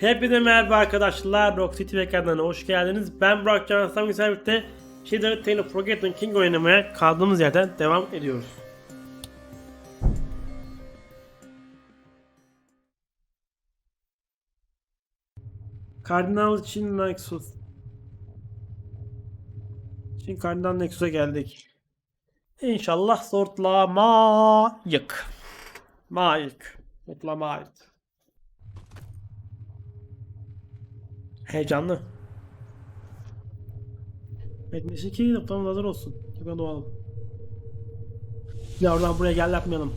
Hepinize merhaba arkadaşlar. Rock City ekranlarına hoş geldiniz. Ben Burak Can Sam Güzellik'te Shadow Tale of Forgotten King oynamaya kaldığımız yerden devam ediyoruz. Kardinal için Nexus. Şimdi Kardinal Nexus'a geldik. İnşallah sortlamayık. Mayık. Sortlamayık. Heyecanlı. Etmesi ki noktamız hazır olsun. Tekrar doğalım. Ya oradan buraya gel yapmayalım.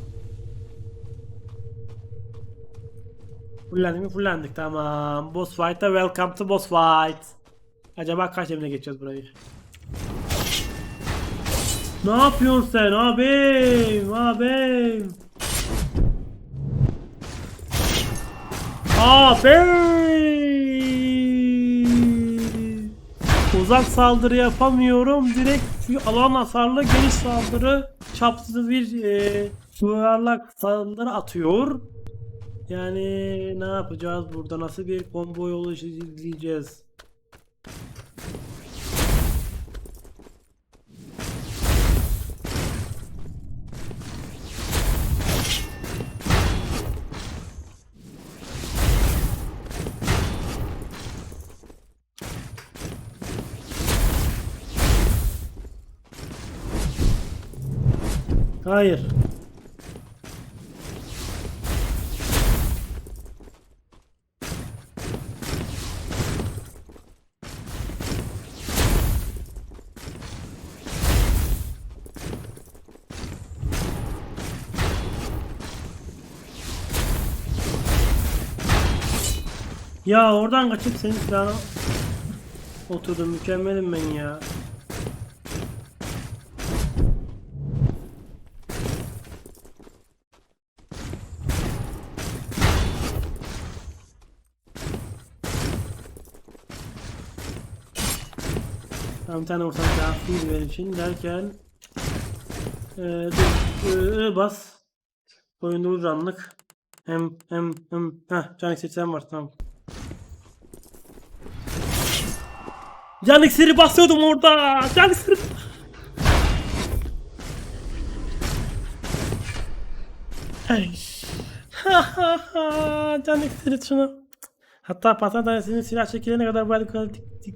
Fullendik mi? Fullendik. Tamam. Boss fight'a welcome to boss fight. Acaba kaç evine geçeceğiz burayı? Ne yapıyorsun sen abim? Abim. Abi! Uzak saldırı yapamıyorum. Direkt şu alan hasarlı geniş saldırı çapsız bir e, yuvarlak saldırı atıyor. Yani ne yapacağız burada? Nasıl bir combo yolu izleyeceğiz? Hayır. Ya oradan kaçıp senin silahına oturdum. Mükemmelim ben ya. Tamam bir tane ortak kafi benim için derken ee, dur, ee, bas. Oyunda uzanlık hem hem hem. Heh can iksiri var tamam. Can iksiri basıyordum orada. Can iksiri can iksiri şunu Hatta patron tanesinin silah çekilene kadar bu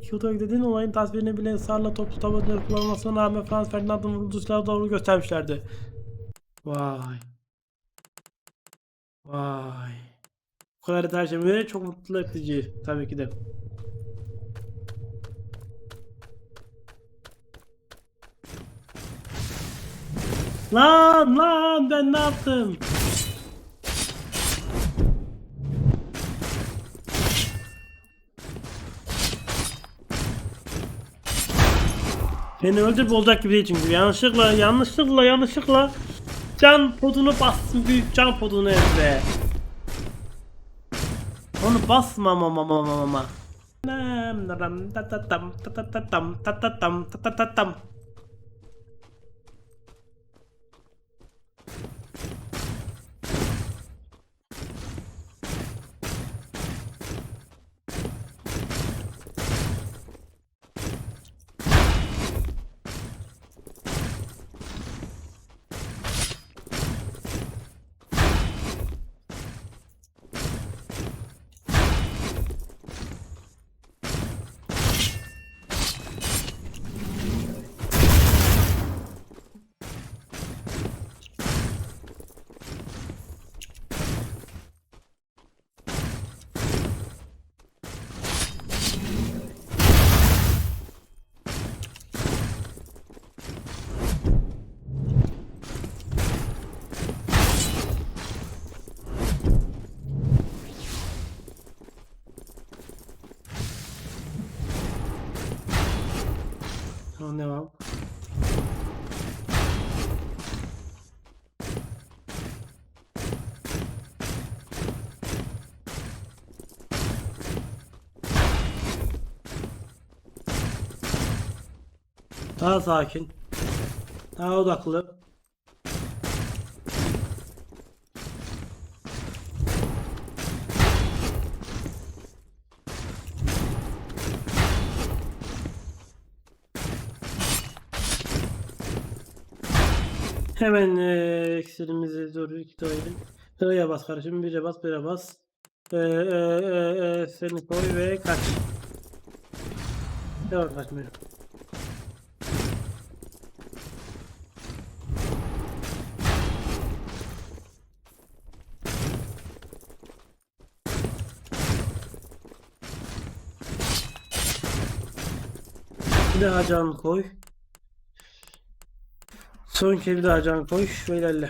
Kyoto'ya gidin olayın tasvirini bile ısrarla toplu tabancaları kullanmasına rağmen Franz Ferdinand'ın vurduğu silahı doğru göstermişlerdi. Vay. Vay. Bu kadar tercümeleri çok mutlu edici tabii ki de. Lan lan ben ne yaptım? Beni öldürüp olacak gibi değil çünkü yanlışlıkla yanlışlıkla yanlışlıkla can podunu bastım büyük can podunu evde. Onu basma mama mama mama. Nam nam ta ta tam ta ta ta tam ta ta tam ta ta ta tam. Tamam devam. Daha sakin. Daha odaklı. Hemen eee iksirimizi dur iki koyayım. I'ya bas kardeşim. Bire bas, bire bas. Eee eee eee eee seni koy ve kaç. Devam kaçmıyor. Bir daha can koy. Son kez bir daha can koy ve ilerle.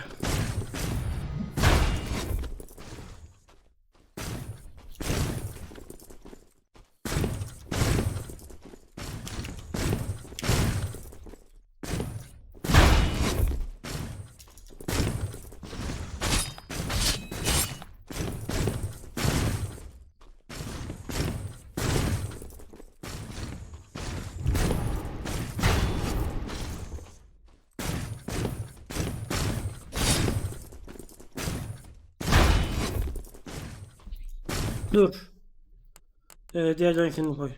Dur. Ee, diğer can koy.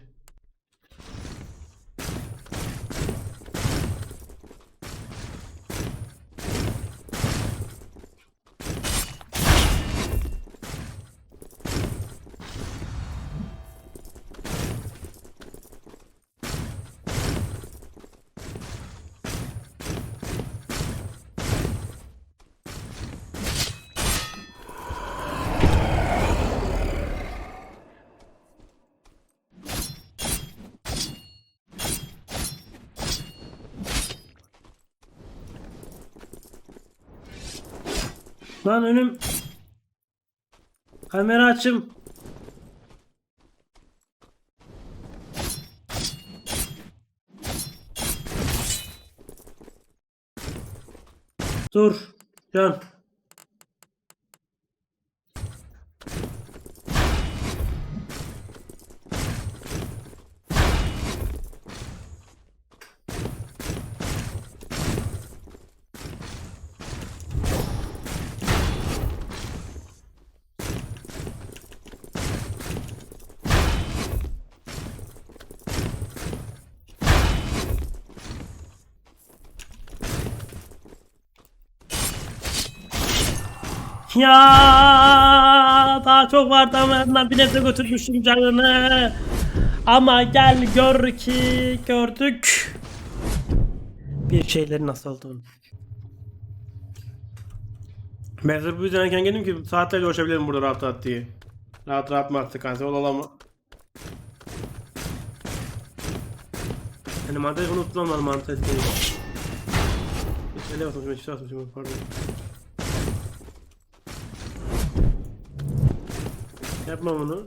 Lan önüm. Kamera açım. Dur. Can. Ya daha çok var damarından bir nefes götürmüşüm canını. Ama gel gör ki gördük. Bir şeylerin nasıl olduğunu. Ben bu yüzden erken geldim ki saatlerce uğraşabilirim burada rahat rahat diye. Rahat rahat mı kanser olalım. Yani mantığı unuttum lan mantığı etmeyi. Ne basmışım, hiç basmışım, pardon. Yapma bunu.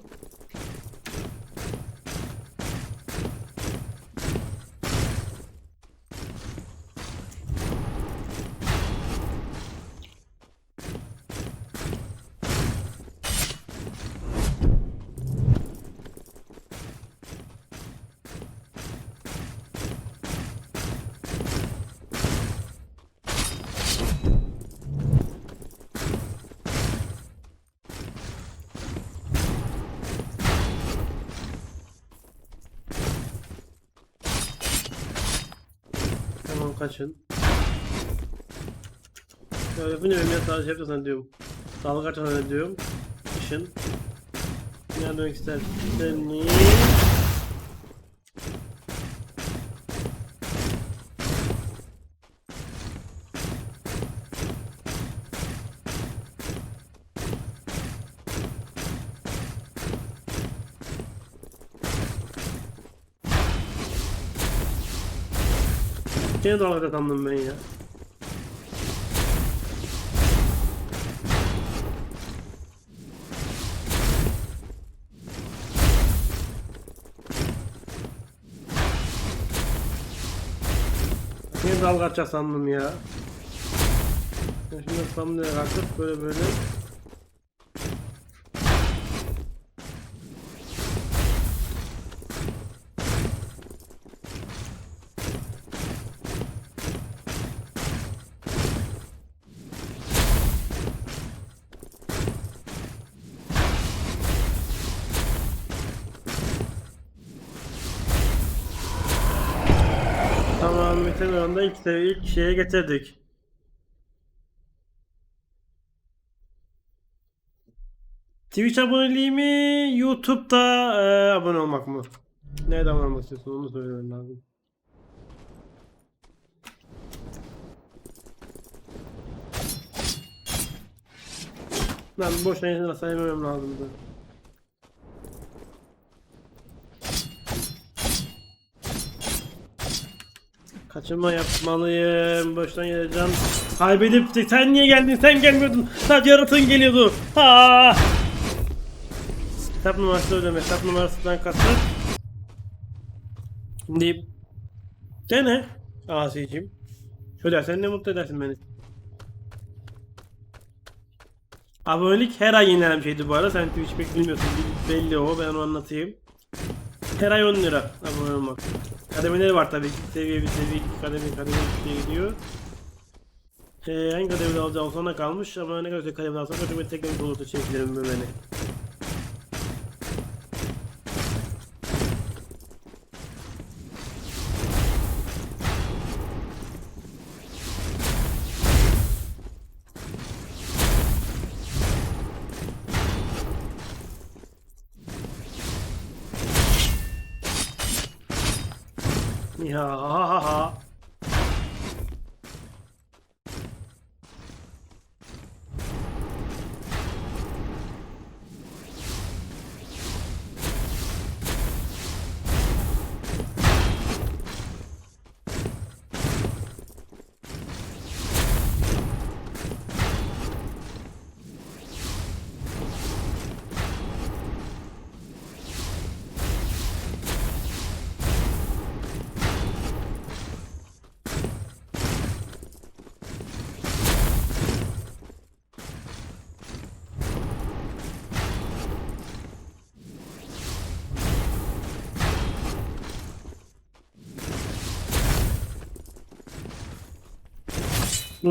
Tamam kaçın. Ya bu ne ya sadece yaptı zannediyorum. Dalga kaçan zannediyorum. Işın. Ne dönmek istersen. Seni. Gene dalga sandım ben ya. Niye dalga sandım ya. Şimdi sanmaya kalkıp böyle böyle. Ahmet'in oranında ilk, ilk şeye getirdik. Twitch aboneliği mi? YouTube'da e, abone olmak mı? Nerede abone olmak istiyorsun onu söylemem lazım. Lan boş yayınlar saymamam lazımdı. Kaçınma yapmalıyım. Boştan geleceğim. Kaybedip sen niye geldin? Sen gelmiyordun. Sadece yaratığın geliyordu. Ha! Hesap numarası ödeme. Hesap numarasından kasıt. Şimdi dene Asi'cim. Şöyle sen ne mutlu edersin beni. Abonelik her ay yenilenen bir şeydi bu arada. Sen Twitch pek bilmiyorsun. Bil- Belli o. Ben onu anlatayım. Her ay 10 lira abone olmak. Kademeleri var tabii. Seviye bir seviye iki kademe kademe diye gidiyor. Ee, hangi kademede alacağım sonra kalmış ama ne kadar kademede alsam kademe teknik olurdu çekilerim böyle beni. Ya ha ha ha.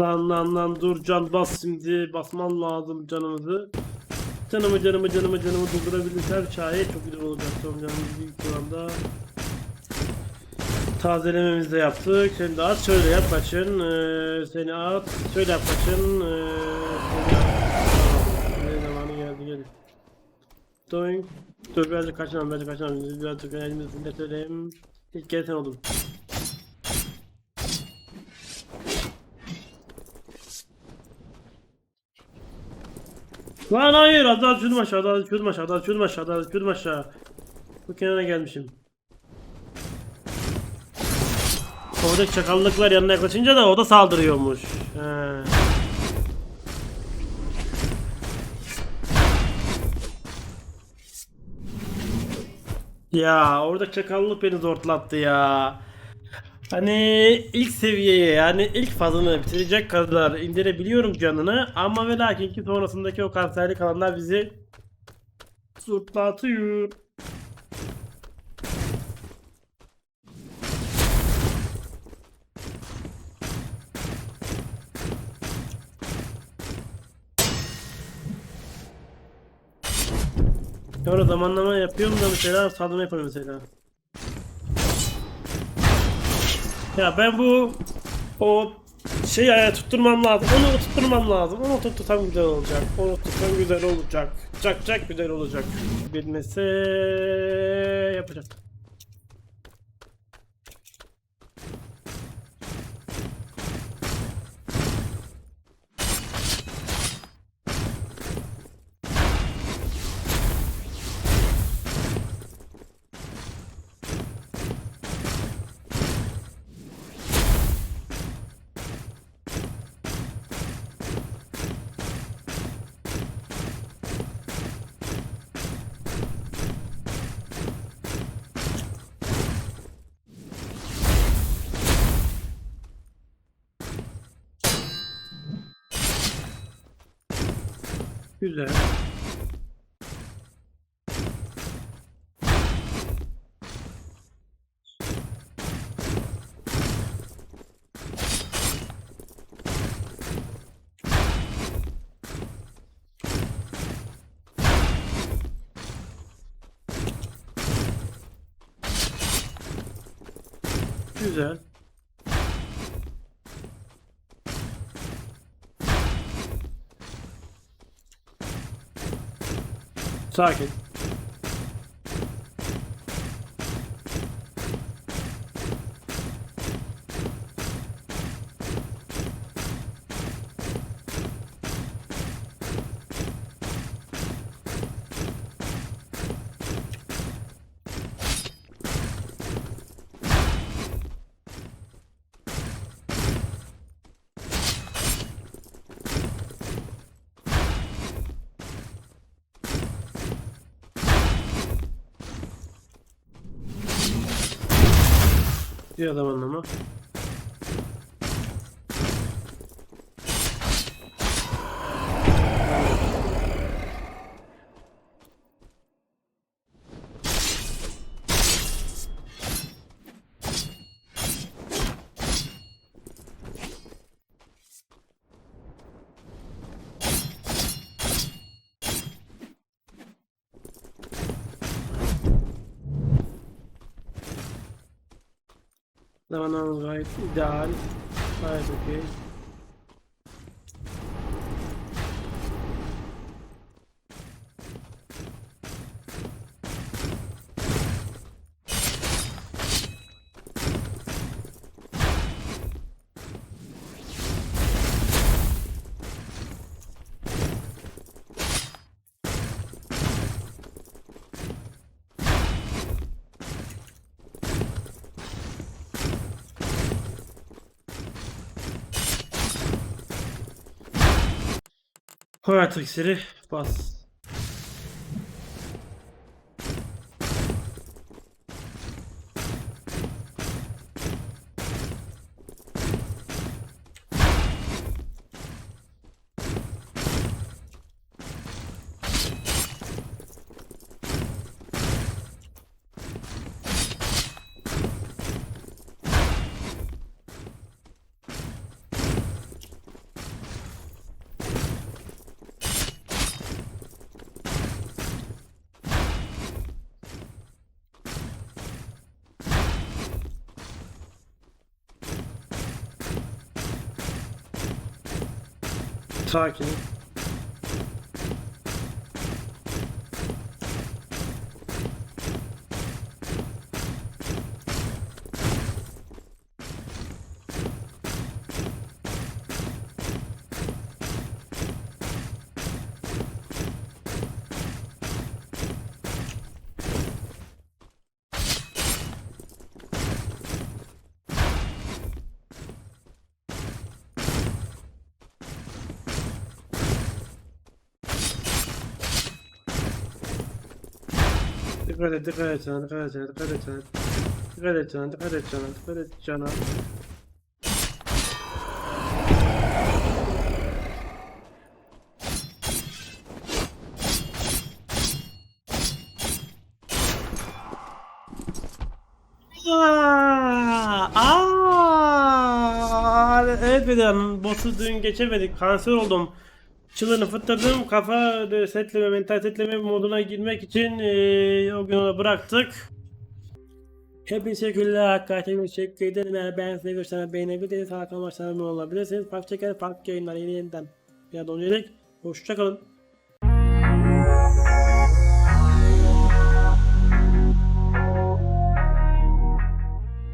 Lan lan lan dur can bas şimdi basman lazım canımızı. Canımı canımı canımı canımı durdurabilirsen şayet çok güzel olacak son canımız büyük oranda. Tazelememizi de yaptık. Seni de at şöyle yap kaçın. Ee, seni at şöyle yap kaçın. Ee. Ne zamanı geldi geldi. Doing. Dur birazcık kaçalım birazcık kaçalım. Birazcık elimizi dinletelim. İlk kez sen oldun. Lan hayır daha düşürdüm aşağı daha düşürdüm aşağı daha düşürdüm aşağı daha düşürdüm aşağı. Bu kenara gelmişim. Oradaki çakallıklar yanına yaklaşınca da o da saldırıyormuş. He. Ya orada çakallık beni zortlattı ya. Hani ilk seviyeye yani ilk fazını bitirecek kadar indirebiliyorum canını ama ve lakin ki sonrasındaki o kanserli kalanlar bizi zurtlatıyor. Sonra zamanlama yapıyorum da mesela saldırma yapıyorum mesela. Ya ben bu o şey ayağı tutturmam lazım. Onu tutturmam lazım. Onu tuttursam güzel olacak. Onu tutsam güzel olacak. Çak çak güzel olacak. Bilmese yapacağız. Güzel. Güzel. Sakin. Bir adam anlamı. Zamanımız gayet ideal. Gayet okey. Hayat iksiri bas. Sakin. Dikkat et, dikkat et cana, dikkat et cana, dikkat et cana. Dikkat et cana, dikkat et cana, dikkat et cana. Aa, aa, evet Bedan, boss'u dün geçemedik. Kanser oldum. Çılını fıttırdım. Kafa e, setleme, mental setleme moduna girmek için eee o gün onu bıraktık. Hepinize teşekkürler. Hakikaten teşekkür ederim. Eğer ben size gösteren beğenebilirseniz halka amaçlarına olabilirsiniz. Farklı çeker, farklı yayınlar yeni yeniden. Bir adım öncelik. Hoşçakalın.